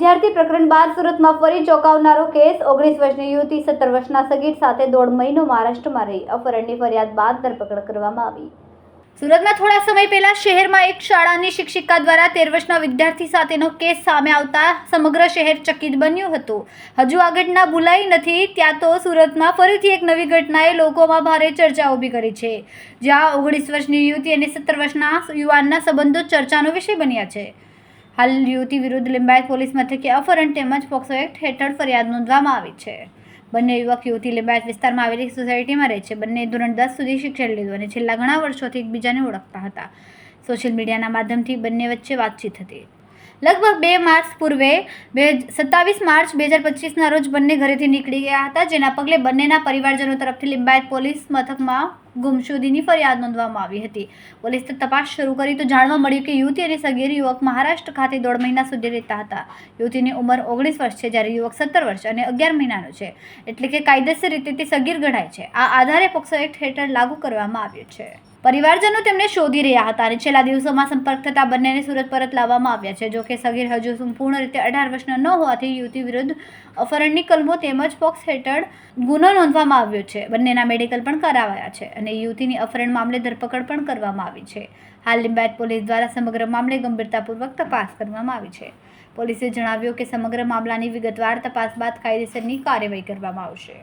વિદ્યાર્થી પ્રકરણ બાદ સુરતમાં ફરી ચોંકાવનારો કેસ. ઓગણીસ વર્ષની યુવતી સત્તર વર્ષના સગીર સાથે દોઢ મહિનો મહારાષ્ટ્રમાં રહી. અપહરણની ફરિયાદ બાદ ધરપકડ કરવામાં આવી. સુરતમાં થોડા સમય પહેલા શહેરમાં એક શાળાની શિક્ષિકા દ્વારા તેર વર્ષના વિદ્યાર્થી સાથેનો કેસ સામે આવતા સમગ્ર શહેર ચકિત બન્યું હતું. હજુ આ ઘટના ભૂલાઈ નથી, ત્યાં તો સુરતમાં ફરીથી એક નવી ઘટનાએ લોકોમાં ભારે ચર્ચા ઊભી કરી છે. જ્યાં ઓગણીસ વર્ષની યુવતી અને સત્તર વર્ષના યુવાનના સંબંધો ચર્ચાનો વિષય બન્યા છે. હાલ યુવતી વિરુદ્ધ લિંબાયત પોલીસ મથકે અપહરણ તેમજ પોક્સો એક્ટ હેઠળ ફરિયાદ નોંધવામાં આવી છે. બંને યુવક યુવતી લિંબાયત વિસ્તારમાં આવેલી સોસાયટીમાં રહે છે. બંને ધોરણ દસ સુધી શિક્ષણ લીધું અને છેલ્લા ઘણા વર્ષોથી એકબીજાને ઓળખતા હતા. સોશિયલ મીડિયાના માધ્યમથી બંને વચ્ચે વાતચીત હતી. લગભગ બે માર્ચ પૂર્વે બે સત્તાવીસ માર્ચ બે હજાર પચીસના રોજ બંને ઘરેથી નીકળી ગયા હતા, જેના પગલે બંનેના પરિવારજનો તરફથી લિંબાયત પોલીસ મથકમાં ગુમશુદીની ફરિયાદ નોંધવામાં આવી હતી. પોલીસે તપાસ શરૂ કરી તો જાણવા મળ્યું કે યુવતી અને સગીર યુવક મહારાષ્ટ્ર ખાતે દોઢ મહિના સુધી રહેતા હતા. યુવતીની ઉંમર ઓગણીસ વર્ષ છે, જ્યારે યુવક સત્તર વર્ષ અને અગિયાર મહિનાનો છે. એટલે કે કાયદેસર રીતે તે સગીર ગણાય છે. આ આધારે પોક્સો એક્ટ હેઠળ લાગુ કરવામાં આવ્યું છે. પરિવારજનો તેમને શોધી રહ્યા હતા અને છેલ્લા દિવસોમાં સંપર્ક થતા બંનેને સુરત પરત લાવવામાં આવ્યા છે. જોકે સગીર હજુ સંપૂર્ણ રીતે અઢાર વર્ષના ન હોવાથી યુવતી વિરુદ્ધ અપહરણની કલમો તેમજ પોક્સ હેઠળ ગુનો નોંધવામાં આવ્યો છે. બંનેના મેડિકલ પણ કરાવાયા છે અને યુવતીની અપહરણ મામલે ધરપકડ પણ કરવામાં આવી છે. હાલ લિંબાયત પોલીસ દ્વારા સમગ્ર મામલે ગંભીરતાપૂર્વક તપાસ કરવામાં આવી છે. પોલીસે જણાવ્યું કે સમગ્ર મામલાની વિગતવાર તપાસ બાદ કાયદેસરની કાર્યવાહી કરવામાં આવશે.